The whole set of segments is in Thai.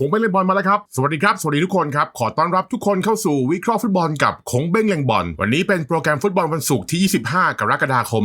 คงเบ้งเล่นบอลมาแล้วครับ สวัสดีครับ สวัสดีทุกคนครับ ขอต้อนรับทุกคนเข้าสู่วิเคราะห์ฟุตบอลกับคงเบ้งเล่นบอล วันนี้เป็นโปรแกรมฟุตบอลวันศุกร์ที่ 25 กรกฎาคม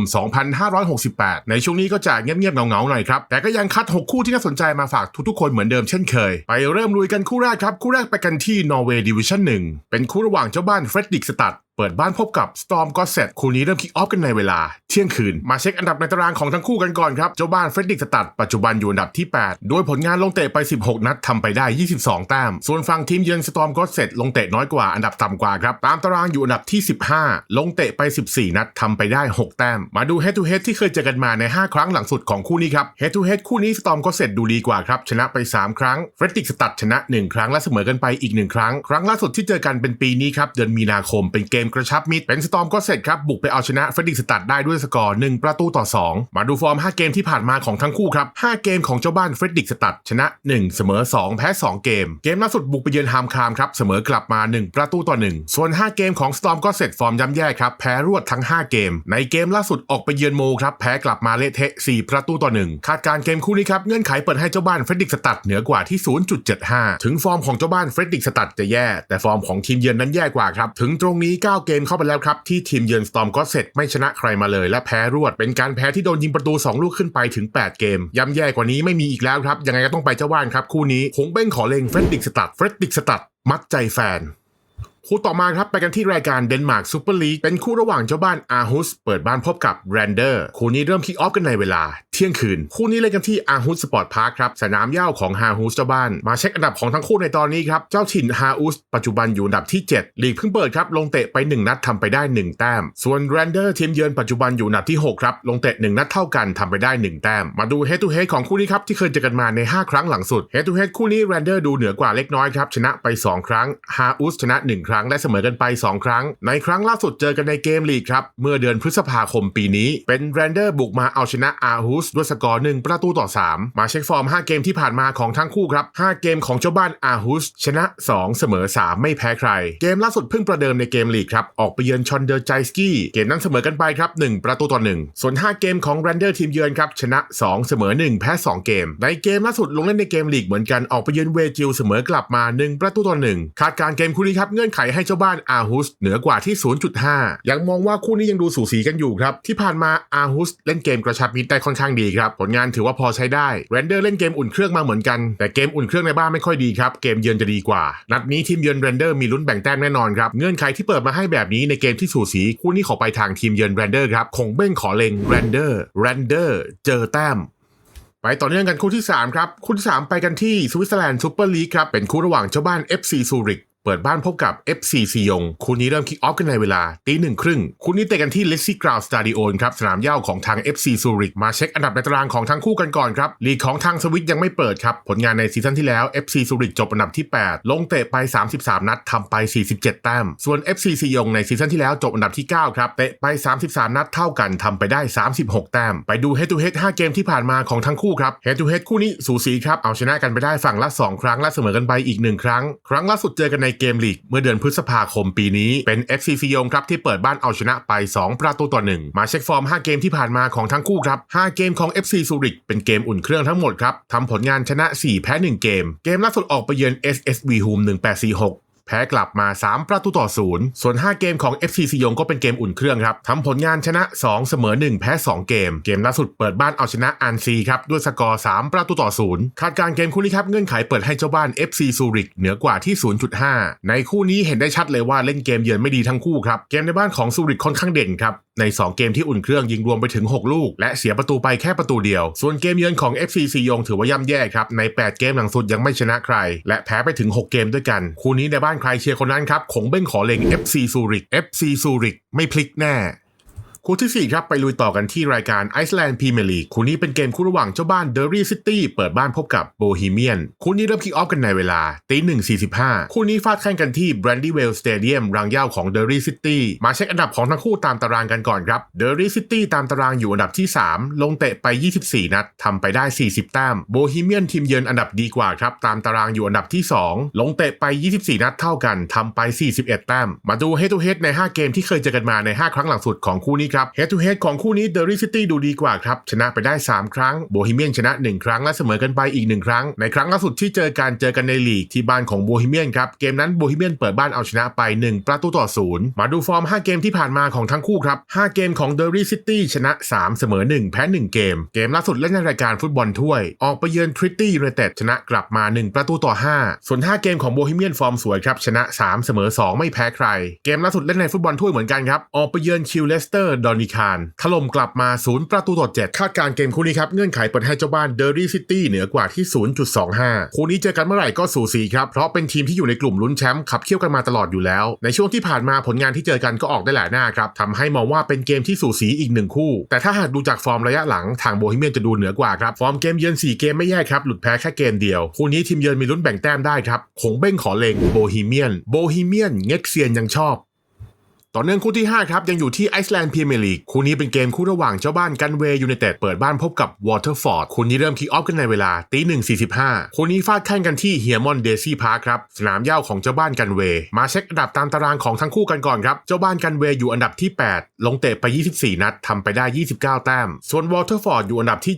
2568 ในช่วงนี้ก็จะเงียบๆเงาๆหน่อยครับ แต่ก็ยังคัด 6 คู่ที่น่าสนใจมาฝากทุกๆคนเหมือนเดิมเช่นเคย ไปเริ่มลุยกันคู่แรกครับ คู่แรกไปกันที่นอร์เวย์ดิวิชั่น1เป็นคู่ระหว่างเจ้าบ้านเฟรดดิกสตัด เปิดบ้านพบกับ Storm g o s s e t คู่นี้เริ่มคิกออฟกันในเวลา เที่ยงคืน มาเช็คอันดับในตารางของทั้งคู่กันก่อนครับ เจ้าบ้านเฟรดดิกสตัดปัจจุบันอยู่อันดับที่8โดยผลงานลงเตะไป 16 นัดทำไปได้ 22 แต้ม ส่วนฝั่งทีมเยือน Storm g o s s e t ลงเตะน้อยกว่าอันดับต่ำกว่าครับ ตามตารางอยู่อันดับที่ 15 ลงเตะไป 14 นัดทำไปได้ 6 แต้ม มาดู head to head ที่เคยเจอกันมาใน 5 ครั้งหลังสุดของคู่นี้ครับ head to head คู่นี้ Storm g o s s e t ดูดีกว่าครับชนะไป 3 ครั้งเฟรดดิกสตัดชนะ 1 ครั้งและเสมอกันไปอีก 1 ครั้ง ครั้งล่าสุดที่เจอกันเป็นปีนี้ครับเดือนมีนาคมเป็นเกมกระชับมิตรเป็น Storm g o s s e t ครับ บุกไปเอาชนะเฟรดดิกสตัดได้ด้วยสกอร์ 1 ประตูต่อ 2 มาดูฟอร์ม 5 เกมที่ผ่านมาของทั้งคู่ครับ 5 เกมของเจ้าบ้านเฟรดดิกสตัดชนะ 1 เสมอ 2 แพ้ 2 เกม เกมล่าสุดบุกไปเยือนฮามคามครับเสมอกลับมา 1 ประตูต่อ 1 ส่วน 5 เกมของ Storm g o s s e t ฟอร์มย่ำแย่ครับแพ้รวดทั้ง 5 เกม ในเกมล่าสุดออกไปเยือนโมครับแพ้กลับมาเละเทะ 4 ประตูต่อ 1 คาดการ์เกมคู่นี้ครับเงื่อนไขเปิดให้เจ้าบ้านเฟรดดิกสตัดเหนือกว่าที่ 0.75 ถึงฟอร์มของเจ้าบ้านเฟรดดิกสตัดจะแย่แต่ฟอร์มของทีมเยือนนั้นแย่กว่าครับถึงตรงนี้9 เกมเข้าไปแล้วครับ ที่ทีมเยือนสตอมก็เสร็จไม่ชนะใครมาเลย และแพ้รวด เป็นการแพ้ที่โดนยิงประตู 2 ลูกขึ้นไปถึง 8 เกม ย่ำแย่กว่านี้ไม่มีอีกแล้วครับ ยังไงก็ต้องไปเจ้าบ้านครับคู่นี้คงเบ้งขอเลงเฟรดดิกสตัดเฟรดดิกสตัดมัดใจแฟน คู่ต่อมาครับไปกันที่รายการเดนมาร์กซูเปอร์ลีกเป็นคู่ระหว่างเจ้าบ้านอาฮุสเปิดบ้านพบกับแรนเดอร์คู่นี้เริ่มคิกออฟกันในเวลา เที่ยงคืน คู่นี้เล่นกันที่อาฮุสสปอร์ตพาร์คครับสนามหญ้าของฮาฮุสเจ้าบ้าน มาเช็คอันดับของทั้งคู่ในตอนนี้ครับเจ้าถิ่นฮาฮุสปัจจุบันอยู่อันดับที่ 7 ลีกเพิ่งเปิดครับลงเตะไป 1 นัดทำไปได้ 1 แต้ม ส่วนแรนเดอร์ทีมเยือนปัจจุบันอยู่อันดับที่6ครับลงเตะ 1 นัดเท่ากันทำไปได้ 1 แต้ม มาดู head to head ของคู่นี้ครับที่เคยเจอกันมาใน 5 ครั้งหลังสุด head to head คู่นี้แรนเดอร์ดูเหนือกว่าเล็กน้อยครับชนะไป 2 ครั้งฮาอุสชนะ 1ครั้งและเสมอกันไป 2 ครั้ง ในครั้งล่าสุดเจอกันในเกมลีกครับ เมื่อเดือนพฤษภาคมปีนี้ เป็นแรนเดอร์บุกมาเอาชนะอาฮุสด้วยสกอร์ 1 ประตูต่อ 3 มาเช็คฟอร์ม 5 เกมที่ผ่านมาของทั้งคู่ครับ 5 เกมของเจ้าบ้านอาฮุสชนะ 2 เสมอ 3 ไม่แพ้ใคร เกมล่าสุดเพิ่งประเดิมในเกมลีกครับออกไปเยือนชอนเดอร์ใจสกี้เกมนั้นเสมอกันไปครับ1ประตูต่อ1ส่วน 5 เกมของแรนเดอร์ทีมเยือนครับชนะ 2 เสมอ 1 แพ้ 2 เกม ในเกมล่าสุดลงเล่นในเกมลีกเหมือนกันออกไปเยือนเวจิลเสมอกลับมา 1 ประตูต่อ1คาดการเกมคู่นี้ครับเงื่อนไขให้เจ้าบ้านอาฮุสเหนือกว่าที่ 0.5 ยังมองว่าคู่นี้ยังดูสูสีกันอยู่ครับ ที่ผ่านมาอาฮุสเล่นเกมกระชับมิตรได้ค่อนข้างดีครับ ผลงานถือว่าพอใช้ได้แรนเดอร์เล่นเกมอุ่นเครื่องมาเหมือนกัน แต่เกมอุ่นเครื่องในบ้านไม่ค่อยดีครับ เกมเยือนจะดีกว่า นัดนี้ทีมเยือนแรนเดอร์มีลุ้นแบ่งแต้มแน่นอนครับ เงื่อนไขที่เปิดมาให้แบบนี้ในเกมที่สูสีคู่นี้ขอไปทางทีมเยือนแรนเดอร์ครับคงเบ้งขอเลงแรนเดอร์แรนเดอร์เจอแต้มไปต่อเนื่องกันคู่ที่ 3 ครับ คู่ที่ 3 ไปกันที่สวิตเซอร์แลนด์ซูเปอร์ลีกครับ เป็นคู่ระหว่างเจ้าบ้าน FC ซูริก เปิดบ้านพบกับ FC ซียง คู่นี้เริ่มคิกออฟกันในเวลาตีหนึ่งครึ่ง คู่นี้เตะกันที่เลสซี่กราวสตาดิโอนครับ สนามหญ้าของทาง FC ซูริก มาเช็คอันดับในตารางของทั้งคู่กันก่อนครับ ลีกของทางสวิตยังไม่เปิดครับ ผลงานในซีซั่นที่แล้ว FC ซูริกจบอันดับที่ 8 ลงเตะไป 33 นัดทำไป 47 แต้ม ส่วน FC ซียงในซีซั่นที่แล้วจบอันดับที่ 9 ครับ เตะไป 33 นัดเท่ากันทำไปได้ 36 แต้ม ไปดู head to head 5 เกมที่ผ่านมาของทั้งคู่ครับ head to head คู่นี้สูสีครับเอาชนะกันไปได้ฝั่งละ 2 ครั้งและเสมอกันไปอีก 1 ครั้ง ครั้งล่าสุดเจอกันในเกมลีกเมื่อเดือนพฤษภาคมปีนี้เป็น FC ซียงครับที่เปิดบ้านเอาชนะไป 2 ประตูต่อ 1 มาเช็คฟอร์ม 5 เกมที่ผ่านมาของทั้งคู่ครับ 5 เกมของ FC ซูริกเป็นเกมอุ่นเครื่องทั้งหมดครับทำผลงานชนะ 4 แพ้ 1 เกม เกมล่าสุดออกไปเยือน SSV Home 1846 แพ้กลับมา 3 ประตูต่อศูนย์ส่วน 5 เกมของ FC ซียงก็เป็นเกมอุ่นเครื่องครับทำผลงานชนะ 2 เสมอ 1 แพ้ 2 เกม เกมล่าสุดเปิดบ้านเอาชนะอันซีครับด้วยสกอร์ 3 ประตูต่อศูนย์คาดการ์เกมคู่นี้ครับเงื่อนไขเปิดให้เจ้าบ้าน FC ซูริกเหนือกว่าที่ 0.5 ในคู่นี้เห็นได้ชัดเลยว่าเล่นเกมเยือนไม่ดีทั้งคู่ครับเกมในบ้านของซูริกค่อนข้างเด่นครับใน 2 เกมที่อุ่นเครื่องยิงรวมไปถึง 6 ลูก และเสียประตูไปแค่ประตูเดียว ส่วนเกมเยือนของ FC ซียงถือว่าย่ำแย่ครับ ใน 8 เกมหลังสุดยังไม่ชนะใคร และแพ้ไปถึง 6 เกมด้วยกัน คู่นี้ในบ้านใครเชียร์คนนั้นครับคงเบ้งขอเลง FC ซูริก FC ซูริกไม่พลิกแน่ คู่ที่ 4 ครับ ไปลุยต่อกันที่รายการไอซ์แลนด์พรีเมียร์ลีกคู่นี้เป็นเกมคู่ระหว่างเจ้าบ้านเดอรี่ซิตี้เปิดบ้านพบกับโบฮีเมียนคู่นี้เริ่มคิกออฟกันในเวลาตีหนึ่งสี่สิบห้าคู่นี้ฟาดแข่งกันที่แบรนดี้เวลสเตเดียมรังเหย้าของเดอรี่ซิตี้มาเช็คอันดับของทั้งคู่ตามตารางกันก่อนครับเดอรี่ซิตี้ตามตารางอยู่อันดับที่ 3 ลงเตะไป 24 นัดทำไปได้ 40 แต้มโบฮีเมียนทีมเยือนอันดับดีกว่าครับตามตารางอยู่อันดับที่ 2 ลงเตะไป 24 นัดเท่ากันทำไป 41 แต้มมาดู head to head ใน 5 เกมที่เคยเจอกันมาใน 5 ครั้งหลังสุดของคู่นี้ครับ Head to Head ของคู่นี้ Derry City ดูดีกว่าครับ ชนะไปได้ 3 ครั้งโบฮีเมียนชนะ 1 ครั้งและเสมอกันไปอีก 1 ครั้ง ในครั้งล่าสุดที่เจอการเจอกันในลีกที่บ้านของโบฮีเมียนครับ เกมนั้นโบฮีเมียนเปิดบ้านเอาชนะไป 1 ประตูต่อศูนย์มาดูฟอร์ม 5 เกมที่ผ่านมาของทั้งคู่ครับ 5 เกมของ Derry City ชนะ 3 เสมอ 1 แพ้ 1 เกม เกมล่าสุดเล่นในรายการฟุตบอลถ้วย ออกไปเยือน Trinity United ชนะกลับมา 1 ประตูต่อ 5 ส่วน 5 เกมของโบฮีเมียนฟอร์มสวยครับชนะ 3 เสมอ 2 ไม่แพ้ใคร เกมล่าสุดเล่นในฟุตบอลถ้วยเหมือนกันครับออกไปเยือนคิวเลสเตอร์ดอนิคานถล่มกลับมา 0 ประตูต่อ 7 คาดการ์เกมคู่นี้ครับ เงื่อนไขเปิดให้เจ้าบ้านเดอร์รี่ซิตี้เหนือกว่าที่ 0.25 คู่นี้เจอกันเมื่อไหร่ก็สูสีครับ เพราะเป็นทีมที่อยู่ในกลุ่มลุ้นแชมป์ขับเคี่ยวกันมาตลอดอยู่แล้ว ในช่วงที่ผ่านมาผลงานที่เจอกันก็ออกได้หลายหน้าครับทำให้มองว่าเป็นเกมที่สูสีอีกหนึ่งคู่ แต่ถ้าหากดูจากฟอร์มระยะหลังทางโบฮีเมียนจะดูเหนือกว่าครับฟอร์มเกมเยือน4เกมไม่แย่ครับหลุดแพ้แค่เกมเดียวคู่นี้ทีมเยือนมีลุ้นแบ่งแต้มได้ครับคงเบ้งขอเลงโบฮีเมียนโบฮีเมียนเง็กเซียนยังชอบ ต่อเนื่องคู่ที่ 5 ครับ ยังอยู่ที่ไอซ์แลนด์พรีเมียร์ลีกคู่นี้เป็นเกมคู่ระหว่างเจ้าบ้านกันเวย์ยูไนเต็ดเปิดบ้านพบกับวอเตอร์ฟอร์ดคู่นี้เริ่มคิกออฟกันในเวลาตีหนึ่งสี่สิบห้าคู่นี้ฟาดแข่งกันที่เฮียมอนเดซี่พาร์คครับสนามหญ้าของเจ้าบ้านกันเวย์มาเช็คอันดับตามตารางของทั้งคู่กันก่อนครับ เจ้าบ้านกันเวย์อยู่อันดับที่ 8 ลงเตะไป 24 นัดทำไปได้ 29 แต้ม ส่วนวอเตอร์ฟอร์ดอยู่อันดับที่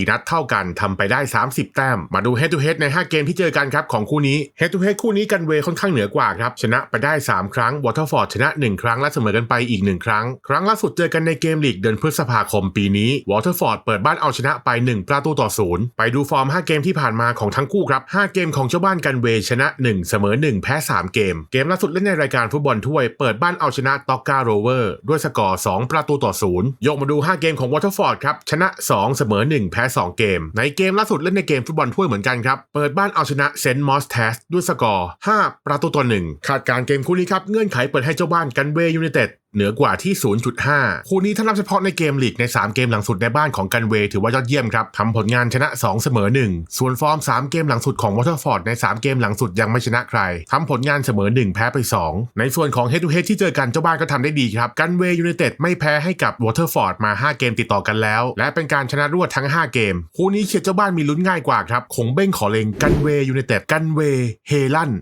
7 24 นัดเท่ากันทำไปได้ 30 แต้ม มาดูเฮด to เฮดใน 5 เกมที่เจอกันครับของคู่นี้เฮด to เฮดคู่นี้กันเวย์ค่อนข้างเหนือกว่าครับชนะไปได้ 3 ครั้งวอเตอร์ฟอร์ดชนะ1ครั้งและเสมอกันไปอีก1ครั้ง ครั้งล่าสุดเจอกันในเกมลีกเดือนพฤษภาคมปีนี้วอเตอร์ฟอร์ดเปิดบ้านเอาชนะไป 1 ประตูต่อศูนย์ไปดูฟอร์ม 5 เกมที่ผ่านมาของทั้งคู่ครับ5เกมของเจ้าบ้านกันเวชนะ 1 เสมอ 1 แพ้ 3 เกม เกมล่าสุดเล่นในรายการฟุตบอลถ้วยเปิดบ้านเอาชนะต็อกกาโรเวอร์ด้วยสกอร์ 2 ประตูต่อศูนย์ยกมาดู 5 เกมของวอเตอร์ฟอร์ดครับชนะ 2 เสมอ 1 แพ้ 2 เกม ในเกมล่าสุดเล่นในเกมฟุตบอลถ้วยเหมือนกันครับเปิดบ้านเอาชนะเซนต์มอสเทสด้วยสกอร์ 5 ประตูต่อ1คาดการเกมคู่นี้ครับเงื่อนไขเปิดให้เจ้าบ้านกันเวย์ยูไนเต็ดเหนือกว่าที่ 0.5 คู่นี้ถ้านับเฉพาะในเกมลีกใน 3 เกมหลังสุดในบ้านของกันเวย์ถือว่ายอดเยี่ยมครับทำผลงานชนะ 2 เสมอ 1 ส่วนฟอร์ม 3 เกมหลังสุดของวอเตอร์ฟอร์ดใน 3 เกมหลังสุดยังไม่ชนะใครทำผลงานเสมอ 1 แพ้ไป 2 ในส่วนของ Head to Head ที่เจอกันเจ้าบ้านก็ทำได้ดีครับ กันเวย์ยูไนเต็ดไม่แพ้ให้กับวอเตอร์ฟอร์ดมา 5 เกมติดต่อกันแล้ว และเป็นการชนะรวดทั้ง 5 เกม คู่นี้เชียร์เจ้าบ้านมีลุ้นง่ายกว่าครับคงเบ้งขอเลงกันเวย์ยูไนเต็ดกันเวย์เฮลัน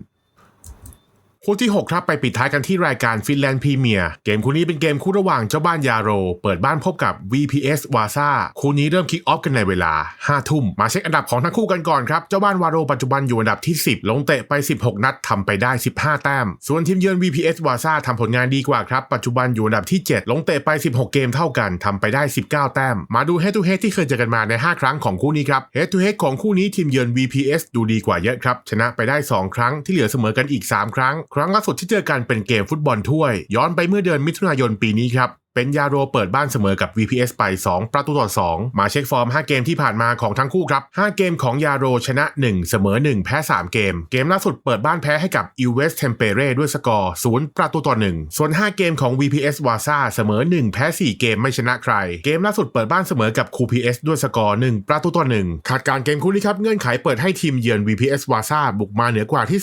คู่ที่ 6 ครับไปปิดท้ายกันที่รายการฟินแลนด์พรีเมียร์เกมคู่นี้เป็นเกมคู่ระหว่างเจ้าบ้านยาโร เปิดบ้านพบกับ VPS วาซาคู่นี้เริ่มคิกออฟกันในเวลา 5 ทุ่ม มาเช็คอันดับของทั้งคู่กันก่อนครับ เจ้าบ้านวาโรปัจจุบันอยู่อันดับที่ 10 ลงเตะไป 16 นัดทำไปได้ 15 แต้ม ส่วนทีมเยือน VPS วาซาทำผลงานดีกว่าครับ ปัจจุบันอยู่อันดับที่ 7 ลงเตะไป 16 เกมเท่ากันทำไปได้ 19 แต้ม มาดู Head to Head ที่เคยเจอกันมาใน 5 ครั้งของคู่นี้ครับ Head to Head ของคู่นี้ทีมเยือน VPS ดูดีกว่าเยอะครับชนะไปได้ 2 ครั้งที่เหลือเสมอกันอีก 3 ครั้งครั้งล่าสุดที่เจอกันเป็นเกมฟุตบอลถ้วย ย้อนไปเมื่อเดือนมิถุนายนปีนี้ครับ เป็นยาโรเปิดบ้านเสมอกับ VPS ไป 2 ประตูต่อ 2 มาเช็คฟอร์ม 5 เกมที่ผ่านมาของทั้งคู่ครับ 5 เกมของยาโรชนะ 1 เสมอ 1 แพ้ 3 เกม เกมล่าสุดเปิดบ้านแพ้ให้กับ u w e s t Tempere ด้วยสกอร์ 0 ประตูต่อ 1 ส่วน 5 เกมของ VPS วาซาเสมอ 1 แพ้ 4 เกมไม่ชนะใคร เกมล่าสุดเปิดบ้านเสมอกับ QPS ด้วยสกอร์ 1 ประตูต่อ 1 ขาดการเกมคู่นี้ครับเงื่อนไขเปิดให้ทีมเยือน VPS วาซาบุกมาเหนือกว่าที่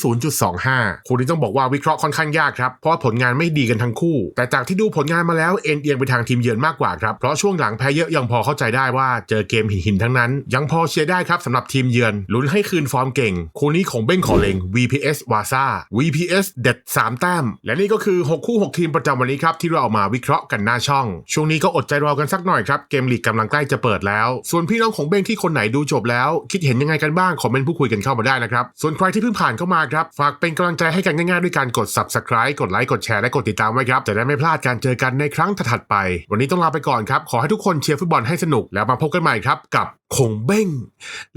0.25 คู่นี้ต้องบอกว่าวิเคราะห์ค่อนข้างยากครับเพราะผลงานไม่ดีกันทั้งคู่ แต่จากที่ดูผลงานมาแล้วเเอียงไปทางทีมเยือนมากกว่าครับ เพราะช่วงหลังแพ้เยอะยังพอเข้าใจได้ว่าเจอเกมหินๆทั้งนั้น ยังพอเชียร์ได้ครับสำหรับทีมเยือนลุ้นให้คืนฟอร์มเก่ง คู่นี้ของเบ้งขอเลง VPS วาซา VPS เด็ด 3 แต้ม และนี่ก็คือ 6 คู่ 6 ทีมประจำวันนี้ครับ ที่เราเอามาวิเคราะห์กันหน้าช่อง ช่วงนี้ก็อดใจรอกันสักหน่อยครับ เกมลีกกำลังใกล้จะเปิดแล้ว ส่วนพี่น้องของเบ้งที่คนไหนดูจบแล้ว คิดเห็นยังไงกันบ้างคอมเมนต์พูดคุยกันเข้ามาได้นะครับส่วนใครที่เพิ่งผ่านเข้ามาครับฝากเป็นกำลังใจให้กันง่ายๆด้วยการกด subscribe กดไลค์กดแชร์และกดติดตามไว้ครับจะได้ไม่พลาดการเจอกันในครั้งถัดไป วันนี้ต้องลาไปก่อนครับ ขอให้ทุกคนเชียร์ฟุตบอลให้สนุกแล้วมาพบกันใหม่ครับ กับคงเบ้ง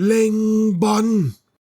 เล็งบอล